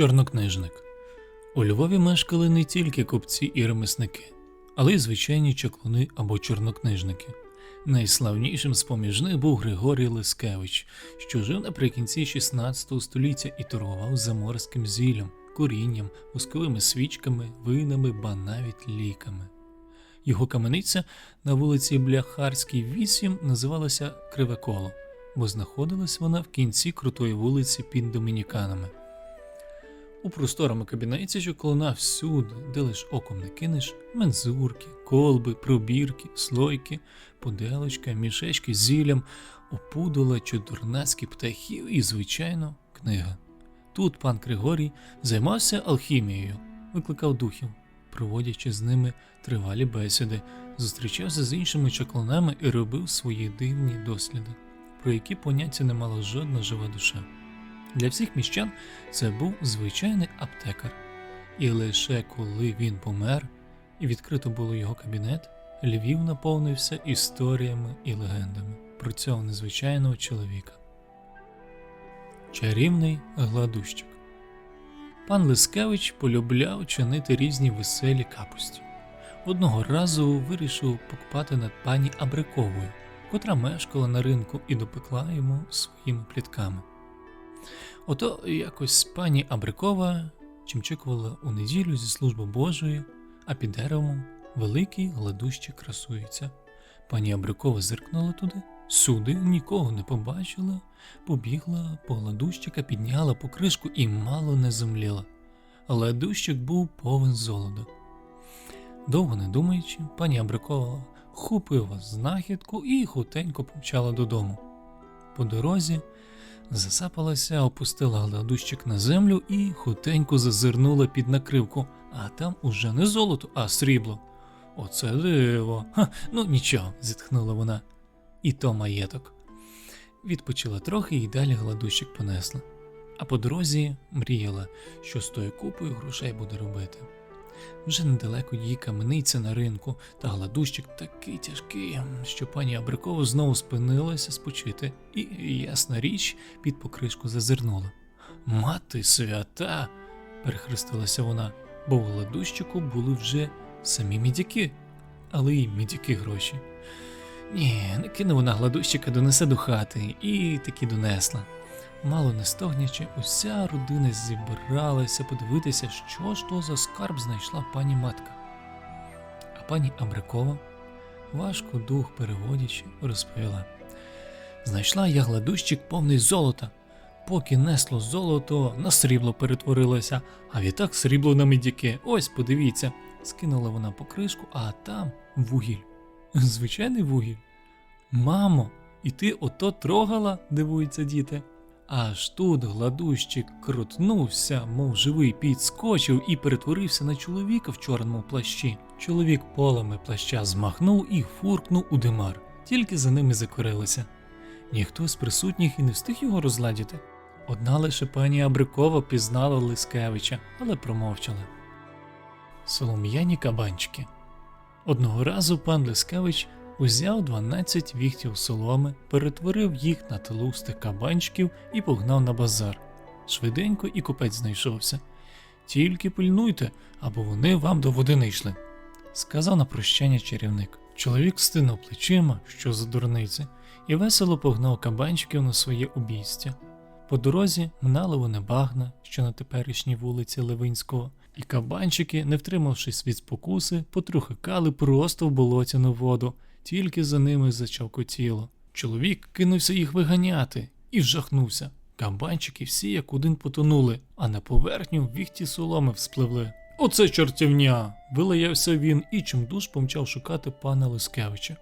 Чорнокнижник. У Львові мешкали не тільки купці і ремісники, але й звичайні чаклуни або чорнокнижники. Найславнішим з поміж них був Григорій Лискевич, що жив наприкінці 16 століття і торгував заморським зіллям, корінням, восковими свічками, винами, ба навіть ліками. Його камениця на вулиці Бляхарській 8 називалася Криве Коло, бо знаходилась вона в кінці крутої вулиці під домініканами. У просторому кабінеті чоклуна всюди, де лиш оком не кинеш, мензурки, колби, пробірки, слойки, пуделочка, мішечки з зіллям, опудола, чудернацькі птахів і, звичайно, книга. Тут пан Григорій займався алхімією, викликав духів, проводячи з ними тривалі бесіди, зустрічався з іншими чаклунами і робив свої дивні досліди, про які поняття не мала жодна жива душа. Для всіх міщан це був звичайний аптекар, і лише коли він помер і відкрито було його кабінет, Львів наповнився історіями і легендами про цього незвичайного чоловіка. Чарівний гладущик. Пан Лискевич полюбляв чинити різні веселі капості. Одного разу вирішив покупати над пані Абриковою, котра мешкала на ринку і допекла йому своїми плітками. Ото якось пані Абрикова чимчикувала у неділю зі служби Божої, а під деревом великий гладущик красується. Пані Абрикова зиркнула туди, суди нікого не побачила, побігла по гладущика, підняла покришку і мало не зумліла. Гладущик був повен золота. Довго не думаючи, пані Абрикова хопила знахідку і хутенько помчала додому. По дорозі засапалася, опустила гладущик на землю і хутенько зазирнула під накривку, а там уже не золото, а срібло. Оце диво. Ха, ну нічого, зітхнула вона. І то маєток. Відпочила трохи і далі гладущик понесла. А по дорозі мріяла, що з тою купою грошей буде робити. Вже недалеко її камениця на ринку, та гладущик такий тяжкий, що пані Абрикова знову спинилася спочити, і, ясна річ, під покришку зазирнула. Мати свята. перехрестилася вона, бо в гладущику були вже самі мідяки, але й мідяки гроші. Ні, не кине вона гладущика, донесе до хати, і таки донесла. Мало не стогнячи, уся родина зібралася подивитися, що ж то за скарб знайшла пані матка. А пані Абрикова, важко дух переводячи, розповіла: Знайшла я гладущик повний золота. Поки несло золото, на срібло перетворилося, а відтак срібло на медяки. Ось подивіться. Скинула вона покришку, а там вугіль. Звичайний вугіль. Мамо, і ти ото трогала? дивуються діти. Аж тут гладущик крутнувся, мов живий, підскочив і перетворився на чоловіка в чорному плащі. Чоловік полами плаща змахнув і фуркнув у димар, тільки за ними закорилися. Ніхто з присутніх і не встиг його розладіти. Одна лише пані Абрикова пізнала Лискевича, але промовчала. Солом'яні кабанчики. Одного разу пан Лискевич узяв 12 віхтів соломи, перетворив їх на тлустих кабанчиків і погнав на базар. Швиденько і купець знайшовся. Тільки пильнуйте, або вони вам до води не йшли, сказав на прощання чарівник. Чоловік стинув плечима, що за дурниці, і весело погнав кабанчиків на своє обійстя. По дорозі минали вони багна, що на теперішній вулиці Левинського, і кабанчики, не втримавшись від спокуси, потрухикали просто в болотяну воду, тільки за ними зачавкотіло. Чоловік кинувся їх виганяти і вжахнувся. Кабанчики всі як один потонули, а на поверхню віхті соломи вспливли. Оце чортівня! вилаявся він і чимдуж помчав шукати пана Лискевича.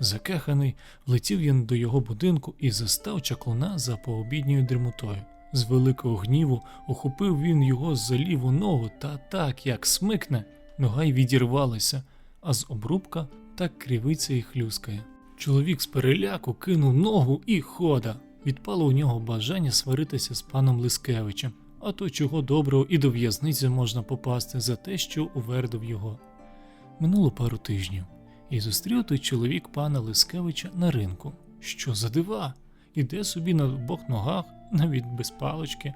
Закеханий, влетів він до його будинку і застав чаклуна за пообідньою дрімотою. З великого гніву охопив він його за ліву ногу та так, як смикне, нога й відірвалася, а з обрубка так кривиться і хлюскає. Чоловік з переляку кинув ногу і хода. Відпало у нього бажання сваритися з паном Лискевичем, а то чого доброго і до в'язниці можна попасти за те, що увердив його. Минуло пару тижнів, і зустрів той чоловік пана Лискевича на ринку. Що за дива? Іде собі на обох ногах, навіть без палички.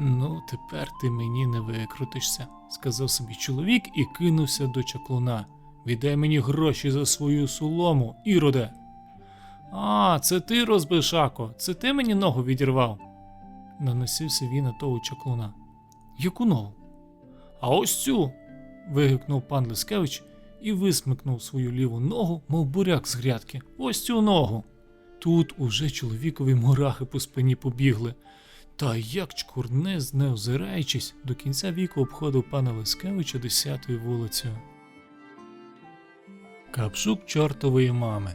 Ну, тепер ти мені не викрутишся, сказав собі чоловік і кинувся до чаклуна. Віддай мені гроші за свою солому, іроде. А, це ти, розбишако, це ти мені ногу відірвав. Наносився він на того чаклуна. Яку ногу? А ось цю. вигукнув пан Лискевич і висмикнув свою ліву ногу, мов буряк з грядки. Ось цю ногу. Тут уже чоловікові мурахи по спині побігли. Та як чкурне, не озираючись, до кінця віку обходив пана Лискевича десятою вулицею. Капшук чортової мами.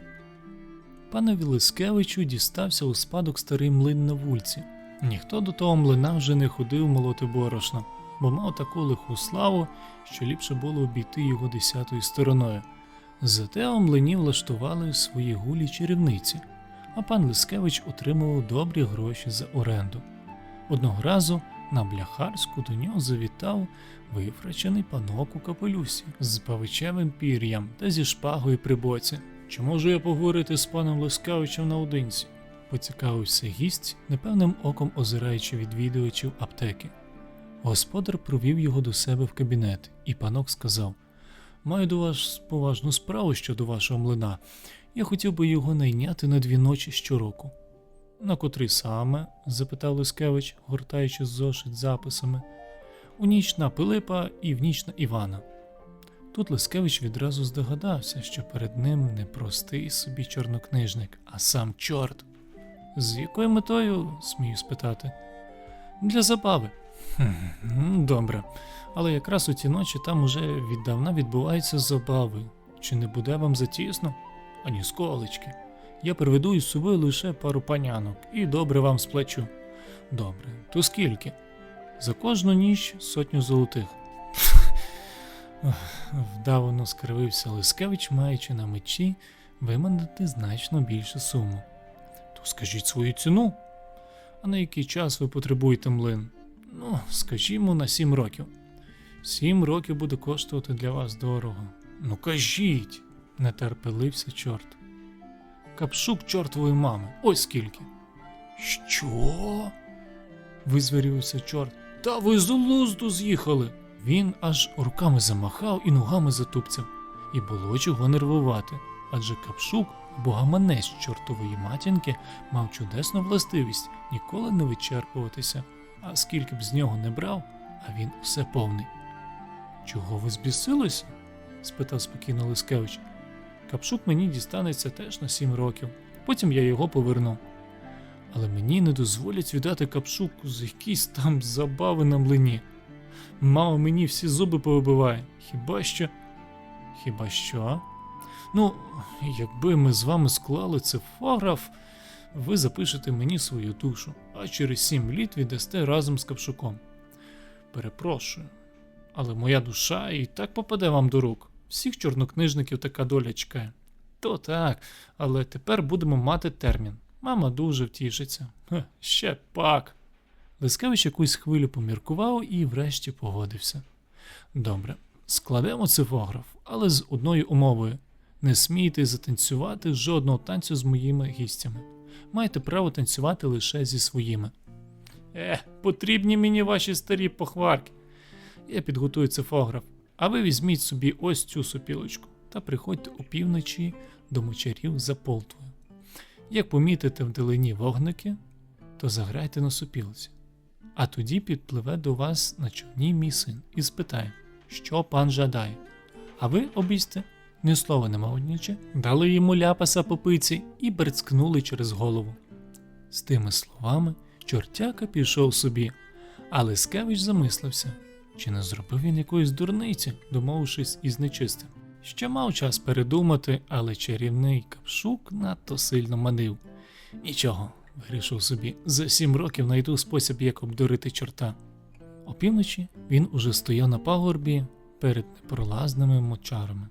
Панові Лискевичу дістався у спадок старий млин на вульці. Ніхто до того млина вже не ходив молоти борошно, бо мав таку лиху славу, що ліпше було обійти його десятою стороною. Зате у млині влаштували свої гулі чарівниці, а пан Лискевич отримував добрі гроші за оренду. Одного разу на бляхарську до нього завітав вифрачений панок у капелюсі з павичевим пір'ям та зі шпагою при боці. Чи можу я поговорити з паном Лискавичем наодинці? поцікавився гість, непевним оком озираючи відвідувачів аптеки. Господар провів його до себе в кабінет, і панок сказав: Маю до вас поважну справу щодо вашого млина. Я хотів би його найняти на дві ночі щороку. На котрий саме? запитав Лискевич, гортаючи зошит записами. У ніч на Пилипа і в ніч на Івана. Тут Лискевич відразу здогадався, що перед ним не простий собі чорнокнижник, а сам чорт. З якою метою, смію спитати? Для забави. «Хм, Добре, але якраз у ті ночі там уже віддавна відбуваються забави. Чи не буде вам затісно? Ані сколечки. Я приведу із собою лише пару панянок і добре вам сплачу. Добре, то скільки? За кожну ніч сотню золотих. Вдавано скривився Лискевич, маючи на мечі виманити значно більшу суму. То скажіть свою ціну. А на який час ви потребуєте млин? Ну, скажімо, на сім років. Сім років буде коштувати для вас дорого. Ну кажіть, не терпелився чорт. Капшук чортової мами, ось скільки. Що? визвірювався чорт. Та ви з лузду з'їхали. Він аж руками замахав і ногами затупцяв, і було чого нервувати, адже капшук або гаманець чортової матінки мав чудесну властивість ніколи не вичерпуватися, а скільки б з нього не брав, а він усе повний. Чого ви збісилися? спитав спокійно Лискевич. Капшук мені дістанеться теж на сім років, потім я його поверну. Але мені не дозволять віддати капшук з якісь там забави на млині. Мама мені всі зуби повибиває. Хіба що. Хіба що? Ну, якби ми з вами склали цифограф, ви запишете мені свою душу, а через сім літ віддасте разом з капшуком. Перепрошую, але моя душа і так попаде вам до рук. Всіх чорнокнижників така доля чекає. То так, але тепер будемо мати термін. Мама дуже втішиться. Хе, ще пак. Лискевич якусь хвилю поміркував і врешті погодився. Добре, складемо цифограф, але з одною умовою: не смійте затанцювати жодного танцю з моїми гістями. Маєте право танцювати лише зі своїми. Е, потрібні мені ваші старі похварки. Я підготую цифограф, а ви візьміть собі ось цю сопілочку та приходьте опівночі до мочарів за полтвою. Як помітите вдалині вогники, то заграйте на сопілці. А тоді підпливе до вас на човні мій син і спитає, що пан жадає. А ви обійсте, ні слова не мовніче, дали йому ляпаса по пиці і берцкнули через голову. З тими словами чортяка пішов собі, а Лискевич замислився, чи не зробив він якоїсь дурниці, домовившись із нечистим. Ще мав час передумати, але чарівний капшук надто сильно манив. Нічого, вирішив собі, за сім років знайду спосіб, як обдурити чорта. Опівночі він уже стояв на пагорбі перед непролазними мочарами.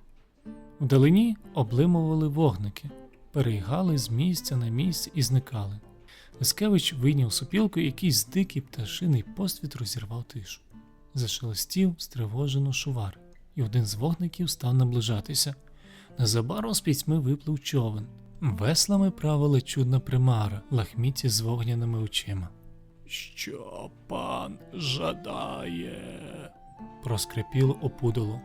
Вдалині облимували вогники, переїгали з місця на місце і зникали. Лискевич вийняв сопілку, якийсь дикий пташиний посвіт розірвав тишу. Зашелестів стривожено шувар, і один з вогників став наближатися. Незабаром з пітьми виплив човен. Веслами правила чудна примара, лахміті з вогняними очима. Що пан жадає? проскрипіло опудало.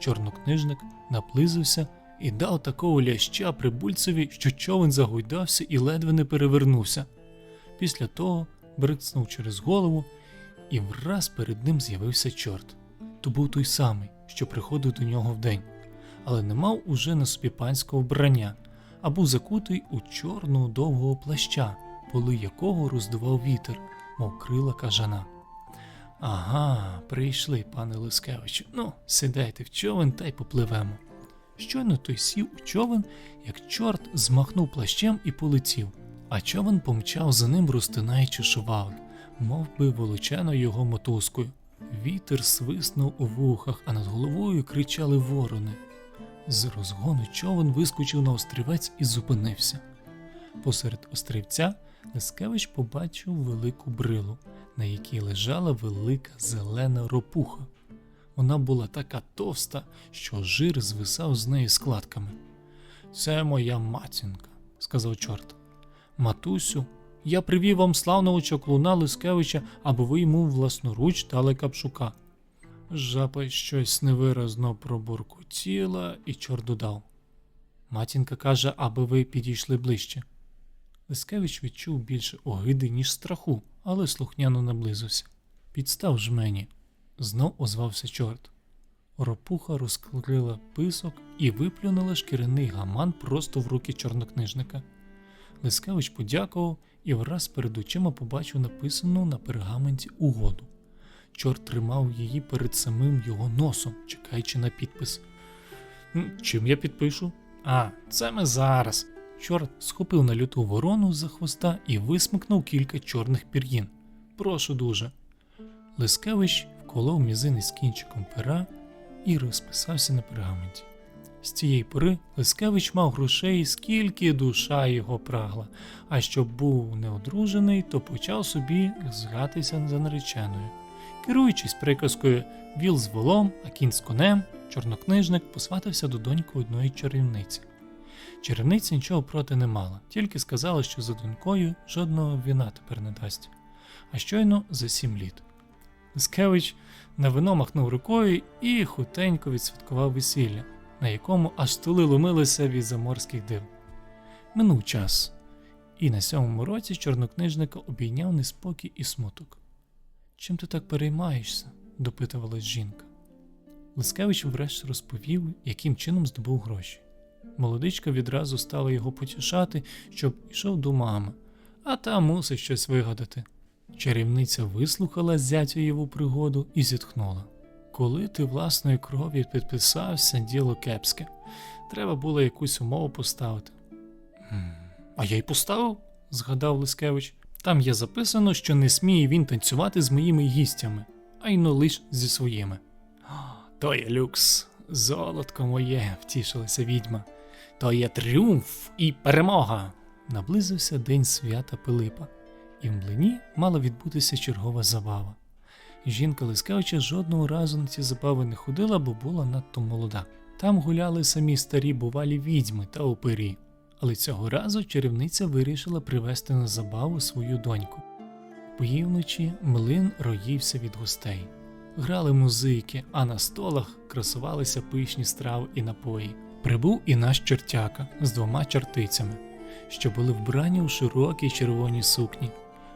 Чорнокнижник наблизився і дав такого ляща прибульцеві, що човен загойдався і ледве не перевернувся. Після того брикнув через голову, і враз перед ним з'явився чорт. То був той самий, що приходив до нього вдень, але не мав уже на собі панського вбрання, а був закутий у чорного довгого плаща, поли якого роздував вітер, мов крила кажана. Ага, прийшли, пане Лискевичу. Ну, сідайте в човен та й попливемо. Щойно той сів у човен, як чорт змахнув плащем і полетів, а човен помчав за ним, розтинаючи шуваль, мов би волочено його мотузкою. Вітер свиснув у вухах, а над головою кричали ворони. З розгону човен вискочив на острівець і зупинився. Посеред острівця Лискевич побачив велику брилу, на якій лежала велика зелена ропуха. Вона була така товста, що жир звисав з неї складками. Це моя матінка, сказав чорт. Матусю, я привів вам славного чаклуна Лискевича, аби ви йому власноруч дали капшука. Жаба щось невиразно пробуркотіла, і чорт додав. Матінка каже, аби ви підійшли ближче. Лискевич відчув більше огиди, ніж страху, але слухняно наблизився. Підстав ж мені. Знов озвався чорт. Ропуха розклила писок і виплюнула шкіряний гаман просто в руки чорнокнижника. Лискевич подякував і враз перед очима побачив написану на пергаменті угоду. Чорт тримав її перед самим його носом, чекаючи на підпис. Чим я підпишу? А, це ми зараз. Чорт схопив на люту ворону за хвоста і висмикнув кілька чорних пір'їн. Прошу дуже. Лискевич вколов мізинець кінчиком пера і розписався на пергаменті. З цієї пори Лискевич мав грошей, скільки душа його прагла, а щоб був неодружений, то почав собі згатися за нареченою. Керуючись приказкою віл з волом, а кінь з конем, чорнокнижник посватався до доньки одної чарівниці. Чарівниця нічого проти не мала, тільки сказала, що за донькою жодного віна тепер не дасть, а щойно за сім літ. Лискевич на вино махнув рукою і хутенько відсвяткував весілля, на якому аж стули ломилися від заморських див. Минув час, і на сьомому році чорнокнижника обійняв неспокій і смуток. Чим ти так переймаєшся? допитувалась жінка. Лискевич врешті розповів, яким чином здобув гроші. Молодичка відразу стала його потішати, щоб йшов до мами, а та мусить щось вигадати. Чарівниця вислухала зятюєву пригоду і зітхнула. Коли ти власної крові підписався, діло кепське. Треба було якусь умову поставити. А я й поставив, згадав Лискевич. Там є записано, що не сміє він танцювати з моїми гістями, а й но лиш зі своїми. То є люкс, золотко моє, втішилася відьма. То є тріумф і перемога. Наблизився день свята Пилипа, і в млині мала відбутися чергова забава. Жінка Лискевича жодного разу на ці забави не ходила, бо була надто молода. Там гуляли самі старі бувалі відьми та опері, але цього разу чарівниця вирішила привезти на забаву свою доньку. Півночі млин роївся від гостей. Грали музики, а на столах красувалися пишні страви і напої. Прибув і наш чортяка з двома чортицями, що були вбрані у широкій червоній сукні.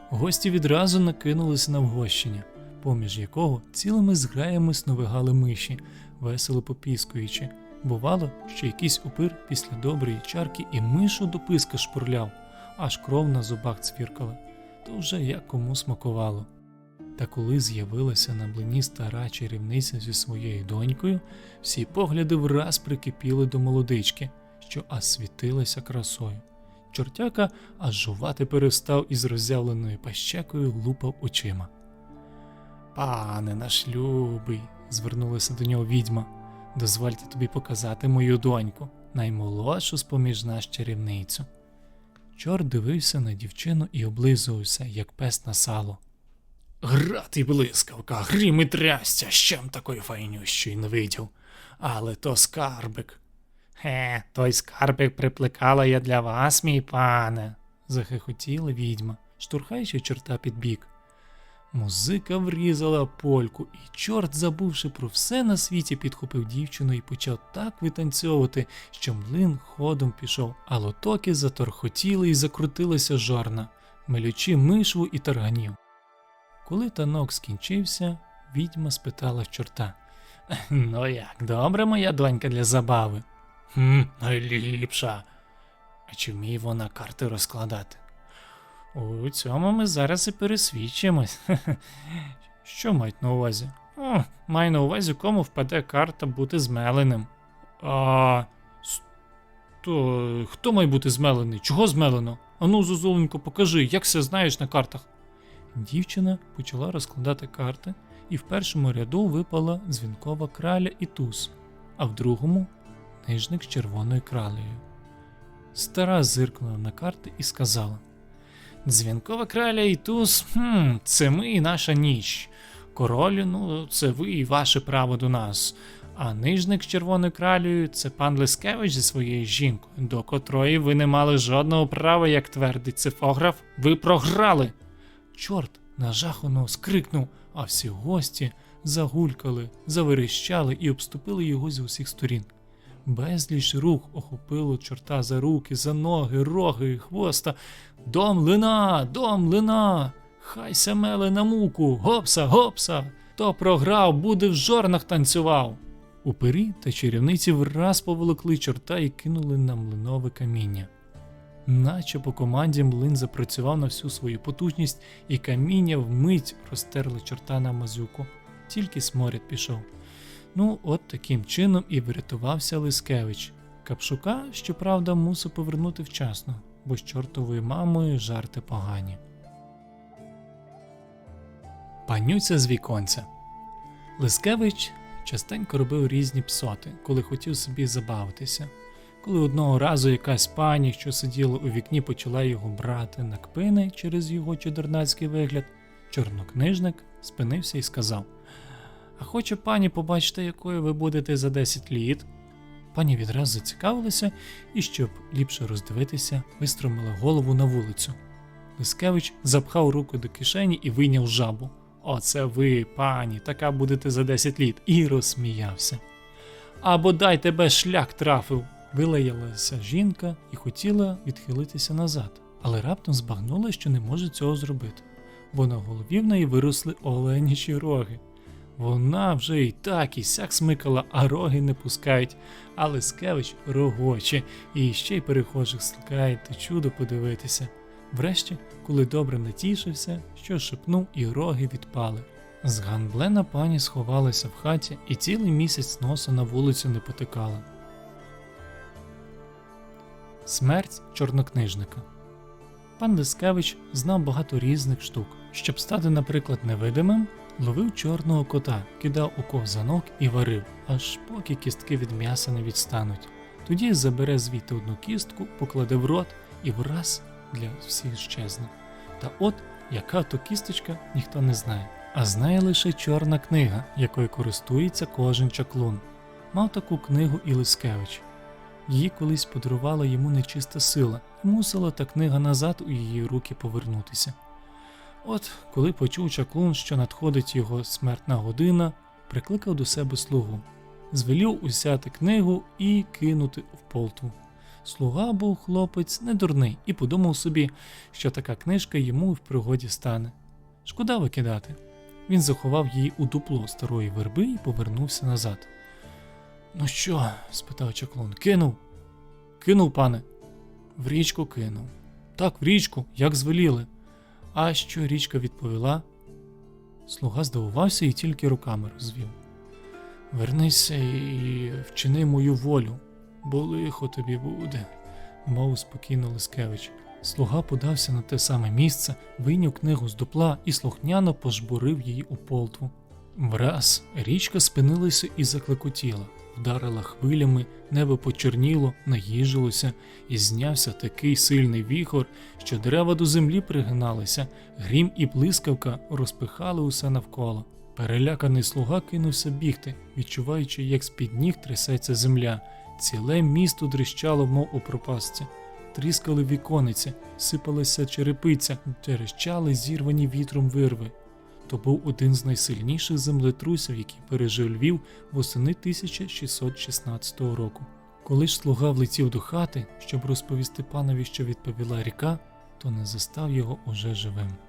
Гості відразу накинулися на вгощення, поміж якого цілими зграями сновигали миші, весело попіскуючи. Бувало, що якийсь упир після доброї чарки і мишу до писка шпурляв, аж кров на зубах цвіркала, то вже як кому смакувало. Та коли з'явилася на блині стара чарівниця зі своєю донькою, всі погляди враз прикипіли до молодички, що аж світилася красою. Чортяка аж жувати перестав і з роззявленою пащекою лупав очима. Пане наш любий, звернулася до нього відьма, дозвольте тобі показати мою доньку, наймолодшу з поміж нас чарівницю. Чорт дивився на дівчину і облизувався, як пес на сало. Град і блискавка, грім і трястя, щем такої файнющої не видів. Але то скарбик. Хе, той скарбик приплекала я для вас, мій пане, захихотіла відьма, штурхаючи чорта під бік. Музика врізала польку, і чорт, забувши про все на світі, підхопив дівчину і почав так витанцьовувати, що млин ходом пішов, а лотоки заторхотіли і закрутилася жорна, мелючи мишву і тарганів. Коли танок скінчився, відьма спитала чорта: Ну як, добре моя донька для забави? Хм, найліпша. А чи вміє вона карти розкладати? У цьому ми зараз і пересвідчимось. Що мають на увазі? О, маю на увазі, кому впаде карта бути змеленим. А. То хто має бути змелений? Чого змелено? Ану, Зозуленько, покажи, як все знаєш на картах. Дівчина почала розкладати карти, і в першому ряду випала дзвінкова краля і туз, а в другому нижник з червоною кралею. Стара зиркнула на карти і сказала: Дзвінкова краля і туз, хм, це ми і наша ніч. Король, ну, це ви і ваше право до нас. А нижник з червоною кралею це пан Лискевич зі своєю жінкою, до котрої ви не мали жодного права, як твердить цифограф, ви програли. Чорт нажахано скрикнув, а всі гості загулькали, заверещали і обступили його з усіх сторін. Безліч рук охопило чорта за руки, за ноги, роги, хвоста. Дом лина, дом лина, хай меле на муку, гопса, гопса, хто програв, буде в жорнах танцював. Упирі та чарівниці враз поволокли чорта і кинули на млинове каміння. Наче по команді млин запрацював на всю свою потужність, і каміння вмить розтерли чорта на мазюку. Тільки сморід пішов. Ну, от таким чином і врятувався Лискевич. Капшука, щоправда, мусив повернути вчасно, бо з чортовою мамою жарти погані. Панюця з віконця. Лискевич частенько робив різні псоти, коли хотів собі забавитися. Коли одного разу якась пані, що сиділа у вікні, почала його брати на кпини через його чудернацький вигляд, чорнокнижник спинився і сказав: А хоче пані побачити, якою ви будете за 10 літ? Пані відразу зацікавилася і, щоб ліпше роздивитися, вистромила голову на вулицю. Лискевич запхав руку до кишені і вийняв жабу. Оце ви, пані, така будете за 10 літ, і розсміявся. А бодай тебе шлях трафив. Вилаялася жінка і хотіла відхилитися назад, але раптом збагнула, що не може цього зробити, бо на голові в неї виросли оленячі роги. Вона вже і так і сяк смикала, а роги не пускають, а Лискевич рогоче, і ще й перехожих сликає то чудо подивитися. Врешті, коли добре натішився, що шепнув, і роги відпали. Зганблена пані сховалася в хаті і цілий місяць носа на вулицю не потикала. Смерть чорнокнижника. Пан Лискевич знав багато різних штук. Щоб стати, наприклад, невидимим, ловив чорного кота, кидав у ковзанок і варив, аж поки кістки від м'яса не відстануть. Тоді забере звідти одну кістку, покладе в рот і враз для всіх щезне. Та от яка то кісточка, ніхто не знає. А знає лише чорна книга, якою користується кожен чаклун. Мав таку книгу і Лискевич. Її колись подарувала йому нечиста сила, і мусила та книга назад у її руки повернутися. От, коли почув чаклун, що надходить його смертна година, прикликав до себе слугу, звелів узяти книгу і кинути в полтву. Слуга був хлопець не дурний і подумав собі, що така книжка йому в пригоді стане. Шкода викидати. Він заховав її у дупло старої верби і повернувся назад. Ну що? спитав чаклун. Кинув? Кинув, пане. В річку кинув. Так, в річку, як звеліли. А що річка відповіла? Слуга здивувався і тільки руками розвів. Вернися і вчини мою волю, бо лихо тобі буде, мов спокійно Лискевич. Слуга подався на те саме місце, вийняв книгу з дупла і слухняно пожбурив її у полтву. Враз річка спинилася і заклекотіла, вдарила хвилями, небо почорніло, наїжилося, і знявся такий сильний віхор, що дерева до землі пригиналися, грім і блискавка розпихали усе навколо. Переляканий слуга кинувся бігти, відчуваючи, як з-під ніг трясеться земля. Ціле місто дрищало, мов у пропастці. Тріскали вікониці, сипалася черепиця, терещали зірвані вітром вирви. То був один з найсильніших землетрусів, який пережив Львів восени 1616 року. Коли ж слуга влетів до хати, щоб розповісти панові, що відповіла ріка, то не застав його уже живим.